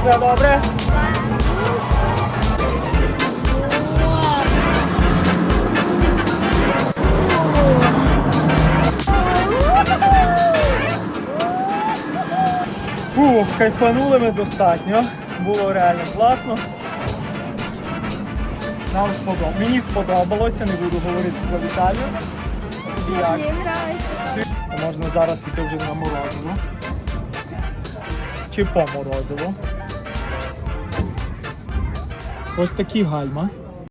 Все добре? Фу, кайфанули ми достатньо. Було реально класно. Нам сподобалося. Мені сподобалося, не буду говорити про Віталію. Мені подобається. Можна зараз йти вже на морозиво. Чи по морозиво. Ось такі гальма.